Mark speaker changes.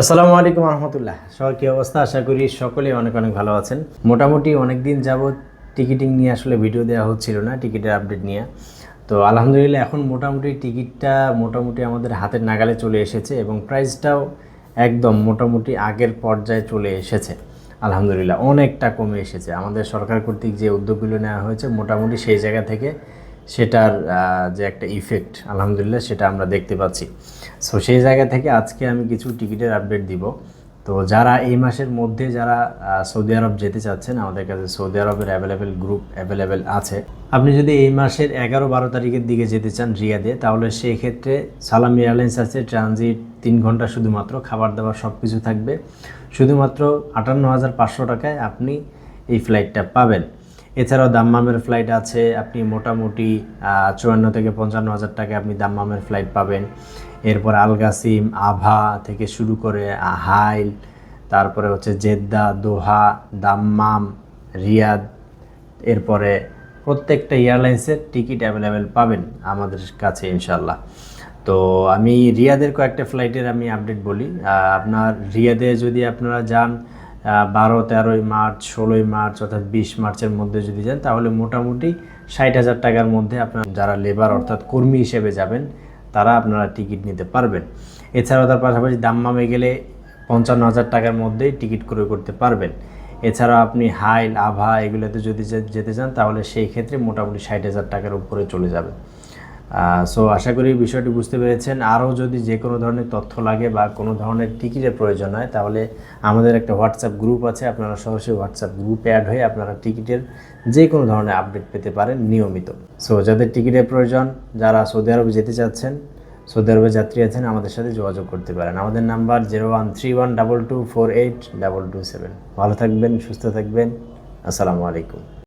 Speaker 1: আসসালামু আলাইকুম রহমতুল্লাহ সবার কী অবস্থা? আশা করি সকলেই অনেক অনেক ভালো আছেন। মোটামুটি অনেক দিন যাবৎ টিকিটিং নিয়ে আসলে ভিডিও দেওয়া হচ্ছিল না, টিকিটের আপডেট নিয়ে। তো আলহামদুলিল্লাহ, এখন মোটামুটি টিকিটটা মোটামুটি আমাদের হাতের নাগালে চলে এসেছে এবং প্রাইসটাও একদম মোটামুটি আগের পর্যায়ে চলে এসেছে। আলহামদুলিল্লাহ, অনেকটা কমে এসেছে। আমাদের সরকার কর্তৃক যে উদ্যোগগুলো নেওয়া হয়েছে, মোটামুটি সেই জায়গা থেকে সেটার যে একটা ইফেক্ট আলহামদুলিল্লাহ সেটা আমরা দেখতে পাচ্ছি। সো সেই জায়গা থেকে আজকে আমি কিছু টিকিটের আপডেট দিব। তো যারা এই মাসের মধ্যে যারা সৌদি আরব যেতে চাচ্ছেন, আমাদের কাছে সৌদি আরবের অ্যাভেলেবেল গ্রুপ অ্যাভেলেবেল আছে। আপনি যদি এই মাসের এগারো বারো তারিখের দিকে যেতে চান রিয়াদে, তাহলে সেই ক্ষেত্রে সালাম এয়ারলাইন্স আছে, ট্রানজিট তিন ঘণ্টা শুধুমাত্র, খাবার দাবার সব কিছু থাকবে। শুধুমাত্র আটান্ন হাজার পাঁচশো টাকায় আপনি এই ফ্লাইটটা পাবেন। এছাড়াও দাম্মামের ফ্লাইট আছে, আপনি মোটামুটি চুয়ান্ন থেকে পঞ্চান্ন হাজার টাকায় আপনি দাম্মামের ফ্লাইট পাবেন। এরপর আলগাসিম, আভা থেকে শুরু করে হাইল, তারপরে হচ্ছে জেদ্দা, দোহা, দাম্মাম, রিয়াদ, এরপরে প্রত্যেকটা এয়ারলাইন্সের টিকিট অ্যাভেলেবেল পাবেন আমাদের কাছে ইনশাল্লাহ তো আমি রিয়াদের কয়েকটা ফ্লাইটের আমি আপডেট বলি। আপনার রিয়াদে যদি আপনারা যান বারো, তেরোই মার্চ, ষোলোই মার্চ অর্থাৎ বিশ মার্চের মধ্যে যদি যান, তাহলে মোটামুটি ষাট হাজার টাকার মধ্যে আপনার যারা লেবার অর্থাৎ কর্মী হিসেবে যাবেন, তারা আপনারা টিকিট নিতে পারবেন। এছাড়াও তার পাশাপাশি দাম্মামে গেলে পঞ্চান্ন হাজার টাকার মধ্যেই টিকিট ক্রয় করতে পারবেন। এছাড়া আপনি হাইল, আভা এগুলোতে যদি যেতে চান, তাহলে সেই ক্ষেত্রে মোটামুটি ষাট হাজার টাকার উপরে চলে যাবে সো আশা করি বিষয়টি বুঝতে পেরেছেন। আরও যদি যে কোনো ধরনের তথ্য লাগে বা কোনো ধরনের টিকিটের প্রয়োজন হয়, তাহলে আমাদের একটা হোয়াটসঅ্যাপ গ্রুপ আছে। আপনারা সরাসরি হোয়াটসঅ্যাপ গ্রুপে অ্যাড হয়ে আপনারা টিকিটের যে কোনো ধরনের আপডেট পেতে পারেন নিয়মিত। সো যাদের টিকিটের প্রয়োজন, যারা সৌদি আরবে যেতে চাচ্ছেন, সৌদি আরবে যাত্রী আছেন, আমাদের সাথে যোগাযোগ করতে পারেন। আমাদের number zero one three one double two four eight double two seven ভালো থাকবেন, সুস্থ থাকবেন। আসসালামু আলাইকুম।